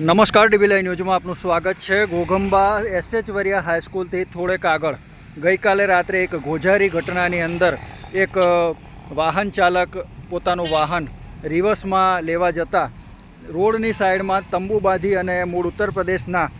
નમસ્કાર ડીબીલાઈ ન્યૂઝમાં આપનું સ્વાગત છે. ઘોઘંબા એસએચ વરિયા હાઈસ્કૂલથી થોડેક આગળ. ગઈકાલે રાત્રે એક ગોઝારી ઘટનાની અંદર એક વાહન ચાલક પોતાનું વાહન રિવર્સમાં લેવા જતા રોડની સાઈડમાં તંબુ બાંધી અને મૂળ ઉત્તર પ્રદેશના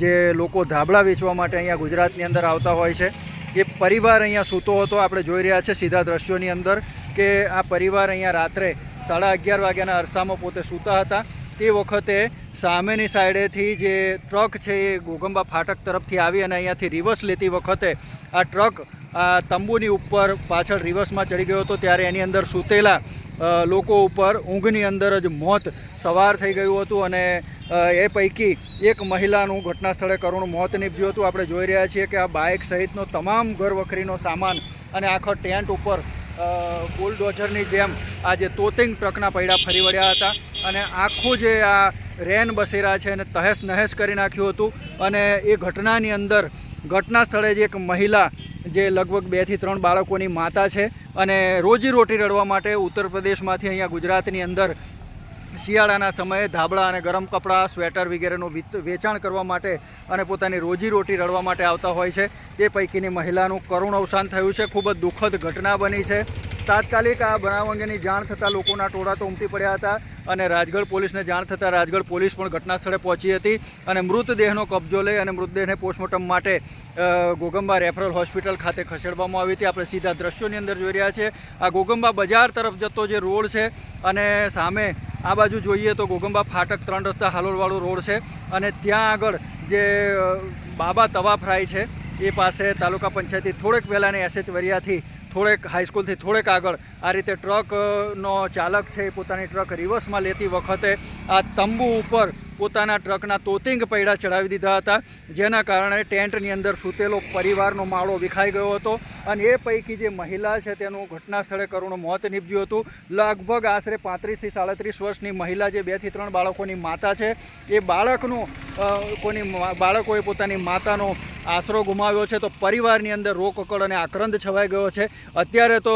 જે લોકો ધાબળા વેચવા માટે અહીંયા ગુજરાતની અંદર આવતા હોય છે. એ પરિવાર અહીંયા સૂતો હતો. આપણે જોઈ રહ્યા છે સીધા દ્રશ્યોની અંદર કે આ પરિવાર અહીંયા રાત્રે સાડા અગિયાર વાગ્યાના અરસામાં પોતે સૂતા હતા. તે વખતે સામેની સાઈડેથી જે ટ્રક છે એ ગોગંબા ફાટક તરફથી આવી અને અહીંયાથી રિવર્સ લેતી વખતે આ ટ્રક આ તંબુની ઉપર પાછળ રિવર્સમાં ચડી ગયો હતો ત્યારે એની અંદર સૂતેલા લોકો ઉપર ઊંઘની અંદર જ મોત સવાર થઈ ગયું હતું અને એ પૈકી એક મહિલાનું ઘટના સ્થળે કરુણ મોત નીપજ્યું હતું. આપણે જોઈ રહ્યા છીએ કે આ બાઇક સહિતનો તમામ ઘર વખરીનો સામાન અને આખો ટેન્ટ ઉપર બુલડોઝરની જેમ આ જે તોતિંગ ટ્રકના પૈડા ફરી વળ્યા હતા અને આખું જે આ રેન બસેરા છે એને તહેસ નહેસ કરી નાખ્યું હતું અને એ ઘટનાની અંદર ઘટના સ્થળે જ એક મહિલા જે લગભગ બેથી ત્રણ બાળકોની માતા છે અને રોજીરોટી રડવા માટે ઉત્તર પ્રદેશમાંથી અહીંયા ગુજરાતની અંદર શિયાળાના સમયે ધાબળા અને ગરમ કપડાં, સ્વેટર વગેરેનું વેચાણ કરવા માટે અને પોતાની રોજીરોટી રળવા માટે આવતા હોય છે. તે પૈકીની મહિલાનું કરુણ અવસાન થયું છે. ખૂબ જ દુઃખદ ઘટના બની છે. તાત્કાલિક આ બનાવ અંગેની જાણ થતાં લોકોના ટોળા તો ઉમટી પડ્યા હતા અને રાજગઢ પોલીસને જાણ થતાં રાજગઢ પોલીસ પણ ઘટના સ્થળે પહોંચી હતી અને મૃતદેહનો કબજો લઈ અને મૃતદેહને પોસ્ટમોર્ટમ માટે ગોગંબા રેફરલ હોસ્પિટલ ખાતે ખસેડવામાં આવી હતી. આપણે સીધા દ્રશ્યોની અંદર જોઈ રહ્યા છીએ. આ ગોગંબા બજાર તરફ જતો જે રોડ છે અને સામે આ બાજુ જોઈએ તો ગોગંબા ફાટક ત્રણ રસ્તા હાલોલવાળો રોડ છે અને ત્યાં આગળ જે બાબા તવા ફ્રાય છે, એ પાસે તાલુકા પંચાયતથી થોડેક પહેલાંની એસએચ વરિયાથી થોડેક હાઈસ્કૂલથી થોડેક આગળ આ રીતે ટ્રકનો ચાલક છે એ પોતાની ટ્રક રિવર્સમાં લેતી વખતે આ તંબુ ઉપર પોતાના ટ્રકના તોતિંગ પૈડા ચડાવી દીધા હતા. જેના કારણે ટેન્ટની અંદર સૂતેલો પરિવારનો માળો વિખાઈ ગયો હતો અને એ પૈકી જે મહિલા છે તેનું ઘટના સ્થળે કરુણ મોત નીપજ્યું હતું. લગભગ આશરે પાંત્રીસથી સાડત્રીસ વર્ષની મહિલા જે બેથી ત્રણ બાળકોની માતા છે, એ બાળકનું કોની બાળકોએ પોતાની માતાનો આશરો ગુમાવ્યો છે. તો પરિવારની અંદર રોકકળ અને આક્રંદ છવાઈ ગયો છે. અત્યારે તો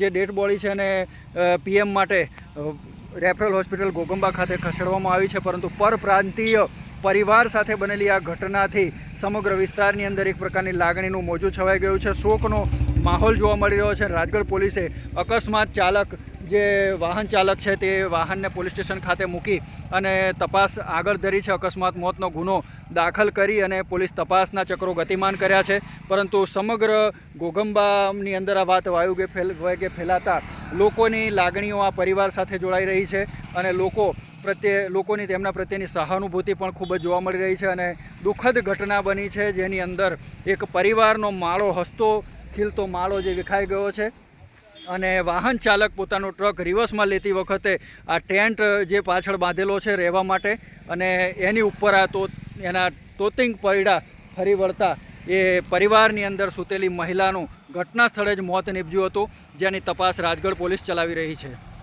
જે ડેડ બોડી છે એને પીએમ માટે રેફરલ હોસ્પિટલ ગોગંબા ખાતે ખસેડવામાં આવી છે, પરંતુ પરપ્રાંતીય પરિવાર સાથે બનેલી આ ઘટનાથી સમગ્ર વિસ્તારની અંદર એક પ્રકારની લાગણીનું મોજું છવાઈ ગયું છે. શોકનો માહોલ જોવા મળી રહ્યો છે. રાજગઢ પોલીસે અકસ્માત ચાલક જે વાહન ચાલક છે તે વાહનને પોલીસ સ્ટેશન ખાતે મૂકી અને તપાસ આગળ ધરી છે. અકસ્માત મોતનો ગુનો દાખલ કરી અને પોલીસ તપાસના ચક્રો ગતિમાન કર્યા છે. પરંતુ સમગ્ર ગોગંબાની અંદર આ વાત વાયુગે ફેલ વેગે ફેલાતા લોકોની લાગણીઓ આ પરિવાર સાથે જોડાઈ રહી છે અને લોકો પ્રત્યે, લોકોની તેમના પ્રત્યેની સહાનુભૂતિ પણ ખૂબ જ જોવા મળી રહી છે અને દુઃખદ ઘટના બની છે. જેની અંદર એક પરિવારનો માળો હસતો ખીલતો માળો જે વિખાઈ ગયો છે. અને વાહન ચાલક પોતાનો ટ્રક રિવર્સમાં લેતી વખતે આ ટેન્ટ જે પાછળ બાંધેલો છે રહેવા માટે અને એની ઉપર આ તો એના તોતિંગ પૈડા ફરી વળતા એ પરિવારની અંદર સૂતેલી મહિલાનું ઘટના સ્થળે જ મોત નીપજ્યું હતું, જેની તપાસ રાજગઢ પોલીસ ચલાવી રહી છે.